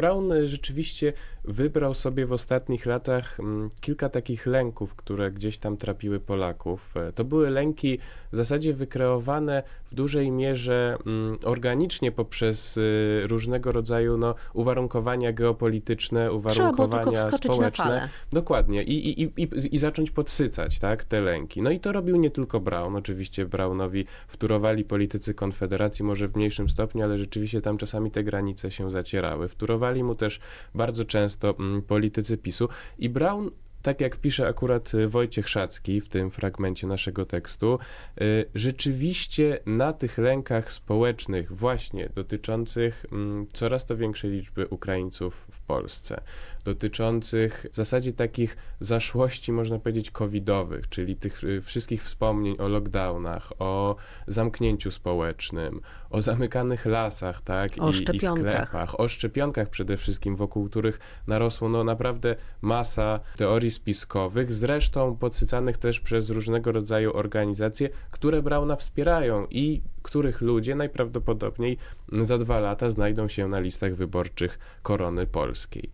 Brown y, rzeczywiście wybrał sobie w ostatnich latach mm, kilka takich lęków, które gdzieś tam trapiły Polaków. E, To były lęki w zasadzie wykreowane w dużej mierze mm, organicznie poprzez y, różnego rodzaju no, uwarunkowania geopolityczne, uwarunkowania społeczne. Dokładnie. I, i, i, i, I zacząć podsycać tak, te lęki. No i to robił nie tylko Brown. Oczywiście Brownowi wtórowali politycy Konfederacji, może w mniejszym stopniu, ale rzeczywiście tam czasami te granice się zacierały. Wtórowali mu też bardzo często mm, politycy PiSu. I Brown tak jak pisze akurat y, Wojciech Szacki w tym fragmencie naszego tekstu, y, rzeczywiście na tych lękach społecznych, właśnie dotyczących mm, coraz to większej liczby Ukraińców w Polsce, dotyczących w zasadzie takich zaszłości, można powiedzieć, covidowych, czyli tych y, wszystkich wspomnień o lockdownach, o zamknięciu społecznym, o zamykanych lasach, tak, O i, i sklepach, o szczepionkach przede wszystkim, wokół których narosło no naprawdę masa teorii spiskowych, zresztą podsycanych też przez różnego rodzaju organizacje, które Brauna wspierają i których ludzie najprawdopodobniej za dwa lata znajdą się na listach wyborczych korony polskiej.